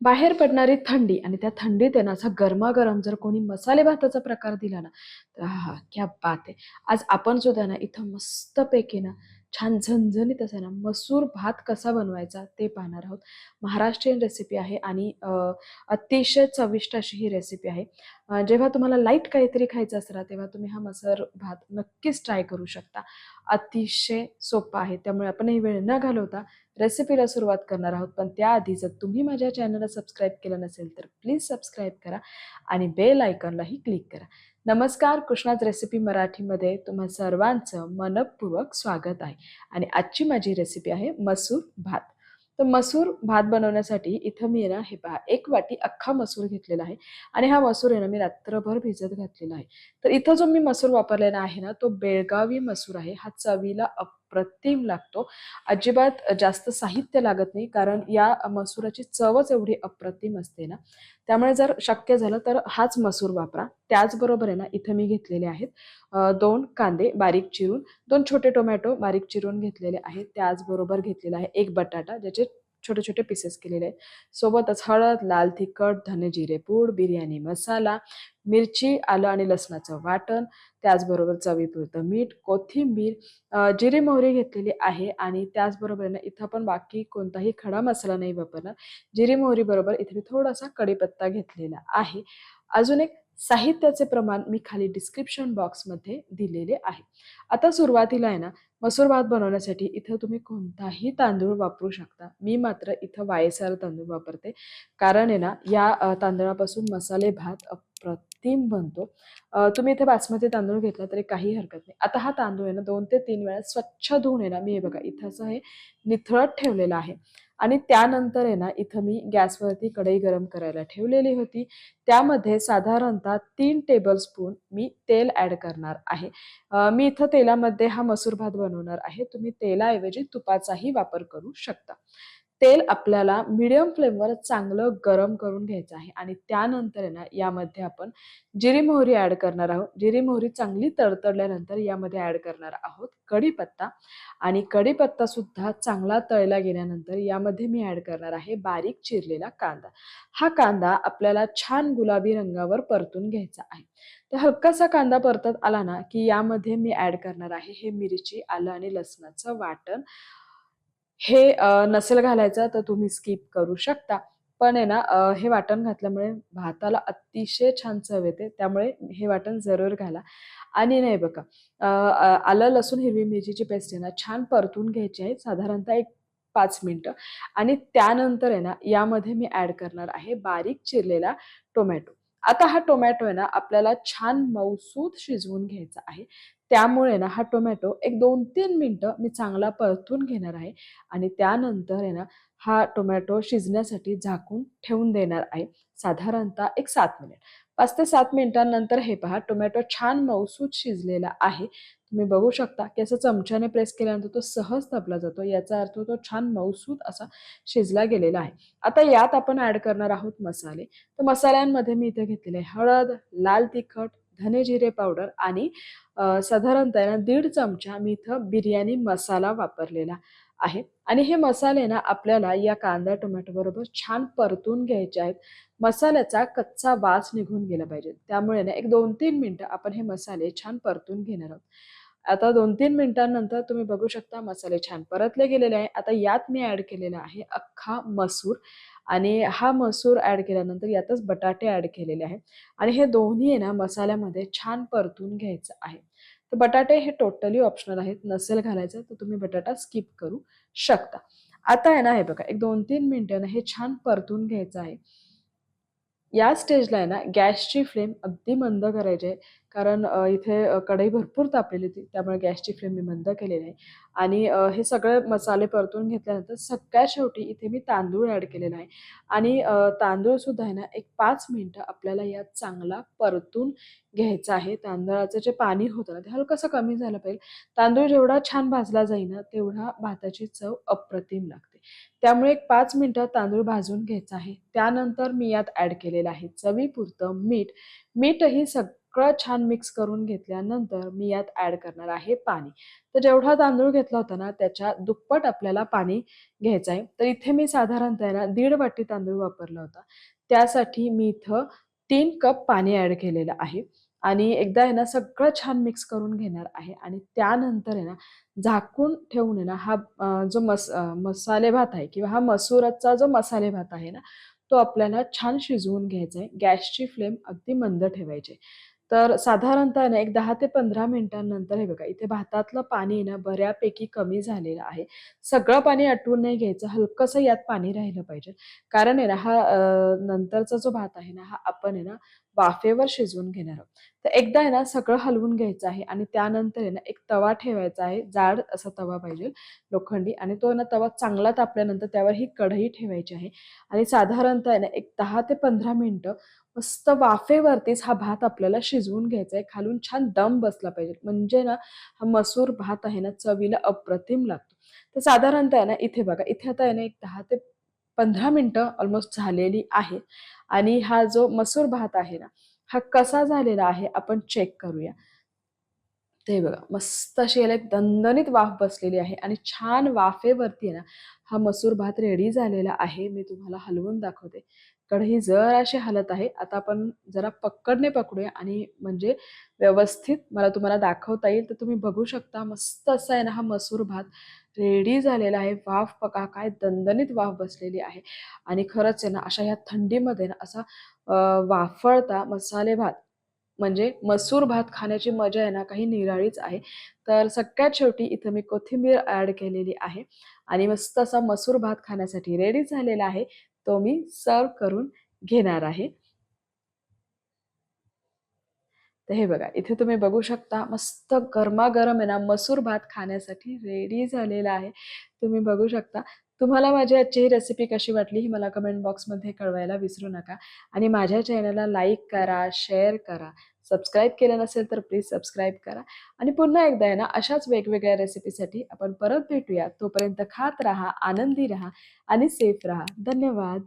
बाहेर पडणारी थंडी आणि त्या थंडीत आहे ना असा गरमागरम जर कोणी मसाले भाताचा प्रकार दिला ना तर हा क्या बात आहे. आज आपण सुद्धा ना इथं मस्तपैकी ना छान झणझणीत असं ना मसूर भात कसा बनवायचा ते पाहणार आहोत. महाराष्ट्रीयन रेसिपी आहे आणि अतिशय चविष्ट अशी ही रेसिपी आहे. जेव्हा तुम्हाला लाइट काहीतरी खायचं असला तेव्हा तुम्ही हा मसूर भात नक्कीच ट्राय करू शकता. अतिशय सोपा आहे. त्यामुळे आपण ही वेळ न घालवता रेसिपीला सुरुवात करणार आहोत. पण त्याआधी जर तुम्ही माझ्या चॅनलला सबस्क्राईब केलं नसेल तर प्लीज सबस्क्राईब करा आणि बेल आयकॉनलाही क्लिक करा. नमस्कार कृष्णाज रेसिपी मराठीमध्ये तुम्हा सर्वांचं मनपूर्वक स्वागत आहे. आणि आजची माझी रेसिपी आहे मसूर भात. तर मसूर भात बनवण्यासाठी इथं मी ना हे पहा एक वाटी अख्खा मसूर घेतलेला आहे. आणि हा मसूर आहे ना मी रात्रभर भिजत घातलेला आहे. तर इथं जो मी मसूर वापरलेला आहे ना तो बेळगावी मसूर आहे. हा चवीला अप अप्रतिम लागतो. अजिबात जास्त साहित्य लागत नाही कारण या मसुराची चवच एवढी अप्रतिम असते ना. त्यामुळे जर शक्य झालं तर हाच मसूर वापरा. त्याचबरोबर आहे ना इथं मी घेतलेले आहेत दोन कांदे बारीक चिरून दोन छोटे टोमॅटो बारीक चिरून घेतलेले आहेत. त्याचबरोबर घेतलेला आहे एक बटाटा ज्याचे छोटे छोटे पीसेस केलेले आहेत. सोबतच हळद लाल तिखट धने जिरे पूड बिर्याणी मसाला मिरची आलं आणि लसणाचं वाटण त्याचबरोबर चवीपुरतं मीठ कोथिंबीर जिरे मोहरी घेतलेली आहे आणि त्याचबरोबर ना इथं पण बाकी कोणताही खडा मसाला नाही वापरणार. जिरे मोहरीबरोबर इथे मी थोडासा कढीपत्ता घेतलेला आहे. अजून एक साहित्याचे प्रमाण मी खाली डिस्क्रिप्शन बॉक्समध्ये दिलेले आहे. आता सुरुवातीला आहे ना मसूर भात बनवण्यासाठी इथं तुम्ही कोणताही तांदूळ वापरू शकता. मी मात्र इथं वायसार तांदूळ वापरते. कारण आहे ना या तांदळापासून मसाले भात अप्रतिम बनतो. तुम्ही इथे बासमती तांदूळ घेतला तरी काही हरकत नाही. आता हा तांदूळ आहे ना दोन ते तीन वेळा स्वच्छ धुवून आहे ना मी हे बघा इथं असं हे निथळत ठेवलेलं आहे. आणि त्यानंतर आहे ना इथं मी गॅसवरती कढई गरम करायला ठेवलेली होती. त्यामध्ये साधारणतः तीन टेबलस्पून मी तेल ॲड करणार आहे. मी इथं तेलामध्ये हा मसूर भात बनवणार आहे. तुम्ही तेलाऐवजी तुपाचाही वापर करू शकता. तेल आपल्याला मिडियम फ्लेमवर चांगलं गरम करून घ्यायचं आहे. आणि त्यानंतर आहे ना यामध्ये आपण जिरी मोहरी ॲड करणार आहोत. जिरी मोहरी चांगली तडतडल्यानंतर यामध्ये ॲड करणार आहोत कढीपत्ता. आणि कढीपत्ता सुद्धा चांगला तळला गेल्यानंतर यामध्ये मी ॲड करणार आहे बारीक चिरलेला कांदा. हा कांदा आपल्याला छान गुलाबी रंगावर परतून घ्यायचा आहे. तर हलकासा कांदा परतत आला ना की यामध्ये मी ॲड करणार आहे हे मिरची आलं आणि लसणाचं वाटण. हे नसेल घालायचं तर तुम्ही स्किप करू शकता. पण आहे ना हे वाटण घातल्यामुळे भाताला अतिशय छान चव येते. त्यामुळे हे वाटण जरूर घाला. आणि नाही बघा आलं लसूण हिरवी मिरचीची पेस्ट आहे ना छान परतून घ्यायची आहे. साधारणतः एक पाच मिनटं. आणि त्यानंतर आहे ना यामध्ये मी ॲड करणार आहे बारीक चिरलेला टोमॅटो. आता हा टोमॅटो आहे ना आपल्याला छान मऊसूत शिजवून घ्यायचा आहे. त्यामुळे ना हा टोमॅटो एक दोन तीन मिनटं मी चांगला परतून घेणार आहे आणि त्यानंतर आहे ना हा टोमॅटो शिजण्यासाठी झाकून ठेवून देणार आहे. साधारणतः एक सात मिनिट. पाच ते सात मिनिटांनंतर हे पहा टोमॅटो छान मऊसूत शिजलेला आहे. तुम्ही बघू शकता की असं चमच्याने प्रेस केल्यानंतर तो सहज दाबला जातो. याचा अर्थ तो छान मऊसूत असा शिजला गेलेला आहे. आता यात आपण ॲड करणार आहोत मसाले. तर मसाल्यांमध्ये मी इथे घेतलेले हळद लाल तिखट धने जिरे पावडर आणि साधारणतः दीड चमचा मी इथं बिर्याणी मसाला वापरलेला आहे. आणि हे मसाले ना आपल्याला या कांदा टोमॅटो बरोबर छान परतून घ्यायचे आहेत. मसाल्याचा कच्चा वास निघून गेला पाहिजे. त्यामुळे ना एक दोन तीन मिनटं आपण हे मसाले छान परतून घेणार आहोत. आता दोन तीन मिनिटांनंतर तुम्ही बघू शकता मसाले छान परतले गेलेले आहे. आता यात मी ॲड केलेला आहे अख्खा मसूर. आणि हा मसूर ॲड केल्यानंतर यातच बटाटे ॲड केलेले आहेत. आणि हे दोन्ही आहे ना मसाल्यामध्ये छान परतून घ्यायचं आहे. तर बटाटे हे टोटली ऑप्शनल आहेत. नसेल घालायचं तर तुम्ही बटाटा स्किप करू शकता. आता आहे ना हे बघा एक दोन तीन मिनटं ना हे छान परतून घ्यायचं आहे. या स्टेजला आहे ना गॅसची फ्लेम अगदी मंद करायची आहे. कारण इथे कढई भरपूर तापलेली होती त्यामुळे गॅसची फ्लेम मी मंद केलेली आहे. आणि हे सगळे मसाले परतून घेतल्यानंतर सगळ्यात शेवटी इथे मी तांदूळ ॲड केलेला आहे. आणि तांदूळसुद्धा आहे ना एक पाच मिनटं आपल्याला यात चांगला परतून घ्यायचा आहे. तांदळाचं जे पाणी होतं ना ते हलकंसं कमी झालं पाहिजे. तांदूळ जेवढा छान भाजला जाईल ना तेवढा भाताची चव अप्रतिम लागते. त्यामुळे एक पाच मिनटं तांदूळ भाजून घ्यायचा आहे. त्यानंतर मी यात ॲड केलेलं आहे चवीपुरतं मीठ. मीठही सग सगळं छान मिक्स करून घेतल्यानंतर मी यात ॲड करणार आहे पाणी. तर जेवढा तांदूळ घेतला होता ना त्याच्या दुप्पट आपल्याला पाणी घ्यायचं आहे. तर इथे मी साधारणतः दीड वाटी तांदूळ वापरला होता. त्यासाठी मी इथं तीन कप पाणी ॲड केलेलं आहे. आणि एकदा आहे ना सगळं छान मिक्स करून घेणार आहे. आणि त्यानंतर आहे ना झाकून ठेवून आहे ना हा जो मस मसाले भात आहे किंवा हा मसूरचा जो मसाले भात आहे ना तो आपल्याला छान शिजवून घ्यायचा आहे. गॅसची फ्लेम अगदी मंद ठेवायची तर साधारणतः ना एक दहा ते पंधरा मिनिटांनंतर हे बघा इथे भातातलं पाणी ना बऱ्यापैकी कमी झालेलं आहे. सगळं पाणी आटवून नाही घ्यायचं हलकंसं यात पाणी राहिलं पाहिजे. कारण आहे ना हा नंतरचा जो भात आहे ना हा आपण आहे ना वाफेवर शिजवून घेणार आहोत. तर एकदा आहे ना सगळं हलवून घ्यायचं आहे आणि त्यानंतर आहे ना एक तवा ठेवायचा आहे जाड असा तवा पाहिजे लोखंडी आणि तो ना तवा चांगला तापल्यानंतर त्यावर ही कढई ठेवायची आहे आणि साधारणतः आहे ना एक दहा ते पंधरा मिनटं मस्त वाफेवरतीच हा भात आपल्याला शिजवून घ्यायचा आहे खालून छान दम बसला पाहिजे. म्हणजे ना हा मसूर भात आहे ना चवीला अप्रतिम लागतो. तर साधारणतः आहे ना इथे बघा इथे आता आहे ना एक दहा ते पंधरा मिनटं ऑलमोस्ट झालेली आहे आणि हा जो मसूर भात आहे ना हा कसा झालेला आहे आपण चेक करूया. ते बघा मस्त अशी याला एक दणदणीत वाफ बसलेली आहे आणि छान वाफेवरती आहे ना हा मसूर भात रेडी झालेला आहे. मी तुम्हाला हलवून दाखवते. कढई जर अशी हलत आहे आता आपण जरा पक्कडने पकडूया आणि म्हणजे व्यवस्थित मला तुम्हाला दाखवता येईल. तर तुम्ही बघू शकता मस्त असा आहे ना हा मसूर भात रेडी झालेला आहे. वाफ पका काय दणदणीत वाफ बसलेली आहे. आणि खरंच आहे ना अशा ह्या थंडीमध्ये ना असा वाफळता मसाले भात म्हणजे मसूर भात खाण्याची मजा आहे ना काही निराळीच आहे. तर सगळ्यात शेवटी इथं मी कोथिंबीर ॲड केलेली आहे. आणि मस्त असा मसूर भात खाण्यासाठी रेडी झालेला आहे. तो मी सर्व करून घेणार आहे. तर हे बघा इथे तुम्ही बघू शकता मस्त गरमागरम आहे ना मसूर भात खाण्यासाठी रेडी झालेला आहे. तुम्ही बघू शकता. तुम्हाला माझी आजची ही रेसिपी कशी वाटली ही मला कमेंट बॉक्समध्ये कळवायला विसरू नका. आणि माझ्या चॅनलला लाईक करा शेअर करा. सबस्क्राईब केलं नसेल तर प्लीज सबस्क्राईब करा. आणि पुन्हा एकदा आहे ना अशाच वेगवेगळ्या रेसिपीसाठी आपण परत भेटूया. तोपर्यंत खात राहा आनंदी राहा आणि सेफ राहा. धन्यवाद.